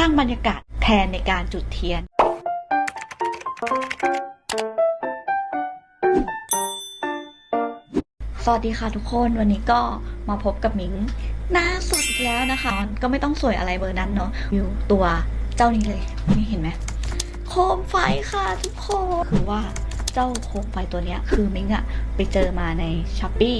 ร้างบรรยากาศแทนในการจุดเทียน สวัสดีค่ะทุกคนวันนี้ก็มาพบกับมิงหน้าสดอีกแล้วนะคะ ก็ไม่ต้องสวยอะไรเบอร์นั้นเนาะอยู่ตัวเจ้านี้เลย นี่เห็นไหมโคมไฟค่ะทุกคนคือว่าเจ้าโคมไฟตัวเนี้ย คือมิงอะไปเจอมาในช้อปปี้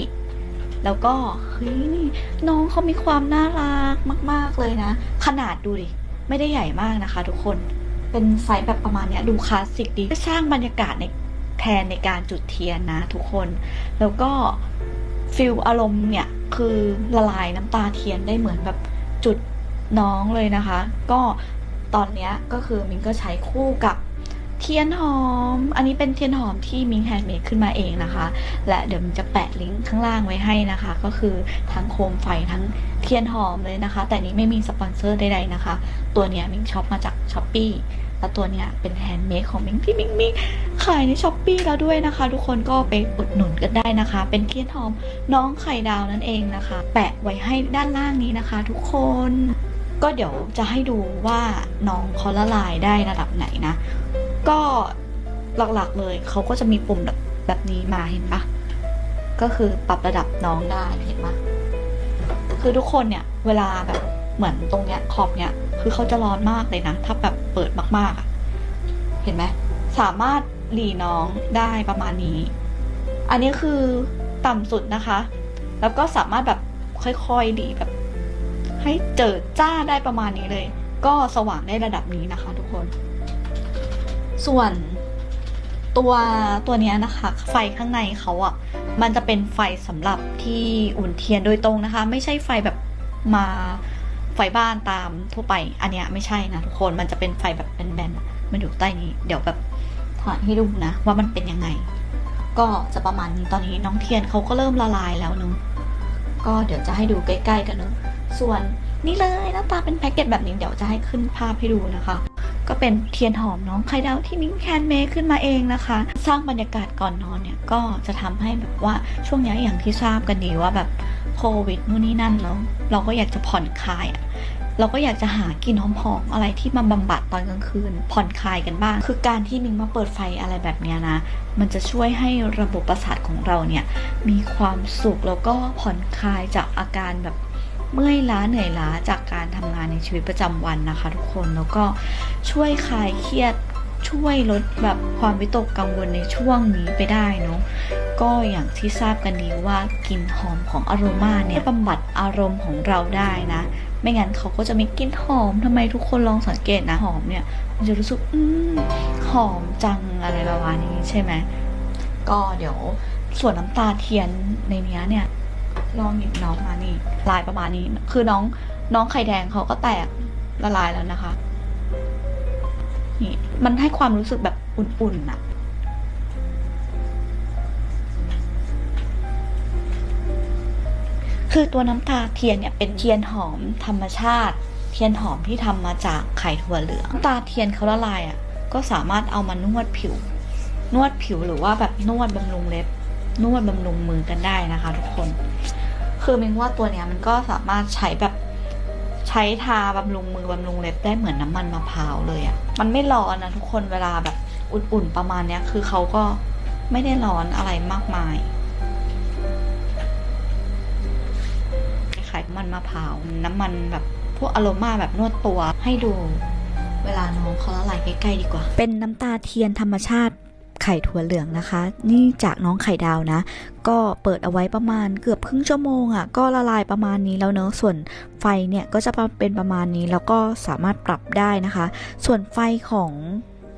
แล้วก็เฮ้ยน้องเขามีความน่ารักมาก ๆ เลยนะ ขนาดดูดิ ไม่ได้ใหญ่มากนะคะ ทุกคนเป็นไซส์แบบประมาณเนี้ยดูคลาสสิกดีสร้างบรรยากาศในแทนในการจุดเทียนนะทุกคน แล้วก็ฟิลอารมณ์เนี่ยคือละลายน้ำตาเทียนได้เหมือนแบบจุดน้องเลยนะคะ ก็ตอนเนี้ยก็คือมิงก็ใช้คู่กับเทียนหอม อันนี้เป็นเทียนหอมที่มิงแฮนด์เมดขึ้นมาเองนะคะ และเดี๋ยวมิงจะแปะลิงก์ข้างล่างไว้ให้นะคะ ก็คือทั้งโคมไฟทั้ง เทียนหอมเลยนะคะ แต่นี้ไม่มีสปอนเซอร์ใดๆนะคะ ตัวเนี้ยมิงช็อปมาจากช้อปปี้แล้วตัวเนี้ยเป็นแฮนด์เมดของมิงที่มิงมีขายในช้อปปี้แล้วด้วยนะคะ ทุกคนก็ไปอุดหนุนกันได้นะคะ เป็นเทียนหอมน้องไข่ดาวนั่นเองนะคะ แปะไว้ให้ด้านล่างนี้นะคะ ทุกคนก็เดี๋ยวจะให้ดูว่าน้องเขาละลายได้ระดับไหนนะ ก็หลักๆเลยเขาก็จะมีปุ่มแบบแบบนี้มาเห็นปะก็คือปรับระดับน้องได้เห็นปะ คือทุกคนเนี่ยเวลาแบบเหมือนตรงเนี้ยขอบเนี้ยคือเขาจะร้อนมากเลยนะ ถ้าแบบเปิดมากๆอะเห็นไหมสามารถหลีน้องได้ประมาณนี้ อันนี้คือต่ำสุดนะคะ แล้วก็สามารถแบบค่อยๆหลีแบบ ให้เจิดจ้าได้ประมาณนี้เลย ก็สว่างได้ระดับนี้นะคะ ทุกคน ส่วนตัวตัวเนี้ยนะคะ ไฟข้างในเขาอะ่ะ มันจะเป็นไฟสำหรับที่อุ่นเทียนโดยตรงนะคะ ไม่ใช่ไฟแบบมาไฟบ้านตามทั่วไป อันเนี้ยไม่ใช่นะทุกคนมันจะเป็นไฟแบบแบนๆมันอยู่ใต้นี้ เดี๋ยวแบบถ่ายให้ดูนะ ว่ามันเป็นยังไง ก็จะประมาณนี้ตอนนี้น้องเทียนเขาก็เริ่มละลายแล้วเนอะก็เดี๋ยวจะให้ดูใกล้ ๆ กันเนอะส่วนนี่เลยหน้าตาเป็นแพ็กเกจแบบนี้เดี๋ยวจะให้ขึ้นภาพให้ดูนะคะ ก็เป็นเทียนหอมน้องไข่ดาวที่มิ้งแคนเมคขึ้นมาเองนะคะ สร้างบรรยากาศก่อนนอนเนี่ยก็จะทำให้แบบว่าช่วงนี้อย่างที่ทราบกันดีว่าแบบโควิดนู่นนี่นั่นแล้ว เราก็อยากจะผ่อนคลายอะเราก็อยากจะหากินหอมๆอะไรที่มาบำบัดตอนกลางคืน ผ่อนคลายกันบ้าง คือการที่มิงมาเปิดไฟอะไรแบบนี้นะ มันจะช่วยให้ระบบประสาทของเราเนี่ยมีความสุขแล้วก็ผ่อนคลายจากอาการแบบ เมื่อยล้าเหนื่อยล้าจากการทำงานในชีวิตประจำวันนะคะ ทุกคนแล้วก็ช่วยคลายเครียดช่วยลดแบบความวิตกกังวลในช่วงนี้ไปได้เนาะก็อย่างที่ทราบกันดีว่ากลิ่นหอมของอโรมาเนี่ยบำบัดอารมณ์ของเราได้นะ ไม่งั้นเขาก็จะไม่กลิ่นหอมทำไมทุกคนลองสังเกตนะหอมเนี่ยมันจะรู้สึกอืมหอมจังอะไรประมาณนี้ใช่ไหมก็เดี๋ยวส่วนน้ำตาเทียนในนี้เนี่ย ลองหยิบน้องมานี่ ลายประมาณนี้ คือน้องน้องไข่แดงเขาก็แตกละลายแล้วนะคะ นี่มันให้ความรู้สึกแบบอุ่นๆน่ะคือตัวน้ำตาเทียนเนี่ยเป็นเทียนหอมธรรมชาติ เทียนหอมที่ทำมาจากไข่ถั่วเหลืองน้ำตาเทียนเขาละลายอะ ก็สามารถเอามานวดผิว นวดผิวหรือว่าแบบนวดบำรุงเล็บ นวดบำรุงมือกันได้นะคะ ทุกคน คือมิงว่าตัวเนี้ยมันก็สามารถใช้แบบใช้ทาบำรุงมือบำรุงเล็บได้เหมือนน้ำมันมะพร้าวเลยอะ่ะ มันไม่ร้อนนะทุกคนเวลาแบบอุ่นๆประมาณเนี้ย คือเขาก็ไม่ได้ร้อนอะไรมากมายขายมันมะพร้าวน้ำมันแบบพวกอโรมาแบบนวดตัวให้ดู เวลาน้องเขาละลายใกล้ๆดีกว่า เป็นน้ำตาเทียนธรรมชาติ ไข่ถั่วเหลืองนะคะ นี่จากน้องไข่ดาวนะ ก็เปิดเอาไว้ประมาณเกือบครึ่งชั่วโมงอะ่ะ ก็ละลายประมาณนี้แล้วเนอะส่วนไฟเนี่ยก็จะเป็นประมาณนี้แล้วก็สามารถปรับได้นะคะ ส่วนไฟของ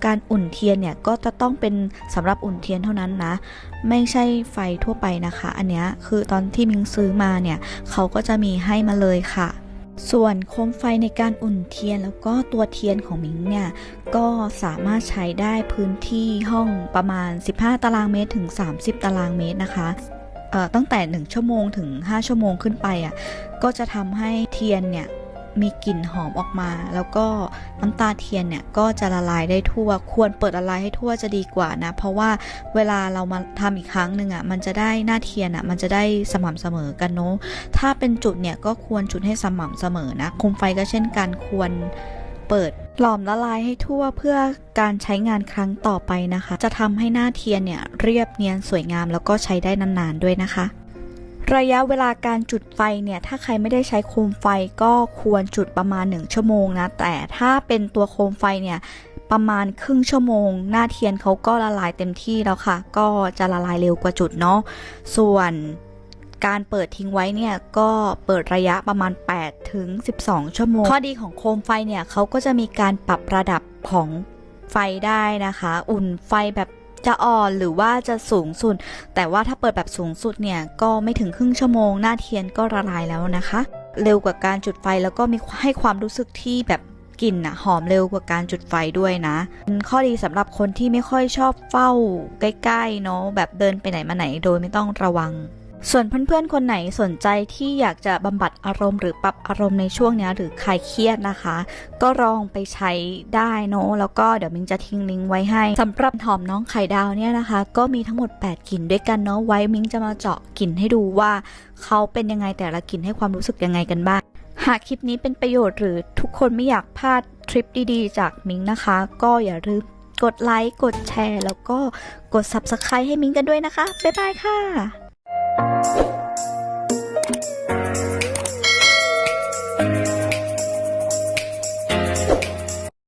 การอุ่นเทียนเนี่ยก็จะต้องเป็นสำหรับอุ่นเทียนเท่านั้นนะ ไม่ใช่ไฟทั่วไปนะคะ อันเนี้ยคือตอนที่มิงซื้อมาเนี่ยเขาก็จะมีให้มาเลยค่ะ ส่วนโคมไฟในการอุ่นเทียนแล้วก็ตัวเทียนของมิงเนี่ย ก็สามารถใช้ได้พื้นที่ห้องประมาณ 15 ตารางเมตรถึง 30 ตารางเมตรนะคะตั้งแต่ 1 ชั่วโมงถึง 5 ชั่วโมงขึ้นไปอะก็จะทำให้เทียนเนี่ย มีกลิ่นหอมออกมา แล้วก็น้ำตาเทียนเนี่ยก็จะละลายได้ทั่ว ควรเปิดละลายให้ทั่วจะดีกว่านะ เพราะว่าเวลาเรามาทำอีกครั้งหนึ่งอะ มันจะได้หน้าเทียนอะ มันจะได้สม่ำเสมอกันเนาะ ถ้าเป็นจุดเนี่ยก็ควรจุดให้สม่ำเสมอนะโคมไฟก็เช่นกันควรเปิดหลอมละลายให้ทั่วเพื่อการใช้งานครั้งต่อไปนะคะ จะทำให้หน้าเทียนเนี่ยเรียบเนียนสวยงามแล้วก็ใช้ได้นานๆด้วยนะคะ ระยะเวลาการจุดไฟเนี่ย ถ้าใครไม่ได้ใช้โคมไฟก็ควรจุดประมาณ 1 ชั่วโมงนะ แต่ถ้าเป็นตัวโคมไฟเนี่ยประมาณครึ่งชั่วโมง หน้าเทียนเขาก็ละลายเต็มที่แล้วค่ะ ก็จะละลายเร็วกว่าจุดเนาะ ส่วนการเปิดทิ้งไว้เนี่ยก็เปิดระยะประมาณ 8 ถึง 12 ชั่วโมง ข้อดีของโคมไฟเนี่ยเขาก็จะมีการปรับระดับของไฟได้นะคะ อุ่นไฟแบบ จะอ่อนหรือว่าจะสูงสุด แต่ว่าถ้าเปิดแบบสูงสุดเนี่ยก็ไม่ถึงครึ่งชั่วโมง หน้าเทียนก็ละลายแล้วนะคะ เร็วกว่าการจุดไฟแล้วก็มีให้ความรู้สึกที่แบบกลิ่นอะหอมเร็วกว่าการจุดไฟด้วยนะ ข้อดีสำหรับคนที่ไม่ค่อยชอบเฝ้าใกล้ๆเนาะแบบเดินไปไหนมาไหนโดยไม่ต้องระวัง ส่วนเพื่อนๆ คนไหนสนใจที่อยากจะบำบัดอารมณ์หรือปรับอารมณ์ในช่วงนี้หรือคลายเครียดนะคะ ก็ลองไปใช้ได้เนาะแล้วก็เดี๋ยวมิงจะทิ้งลิงก์ไว้ให้สำหรับหอมน้องไข่ดาวเนี่ยนะคะ ก็มีทั้งหมด 8กลิ่นด้วยกันเนาะไว้มิงจะมาเจาะกลิ่นให้ดูว่าเขาเป็นยังไงแต่ละกลิ่นให้ความรู้สึกยังไงกันบ้างหากคลิปนี้เป็นประโยชน์หรือทุกคนไม่อยากพลาดทริปดีๆ จากมิงนะคะ ก็อย่าลืมกดไลค์กดแชร์ แล้วก็กด Subscribe ให้มิงกันด้วยนะคะบ๊ายบายค่ะ Bye.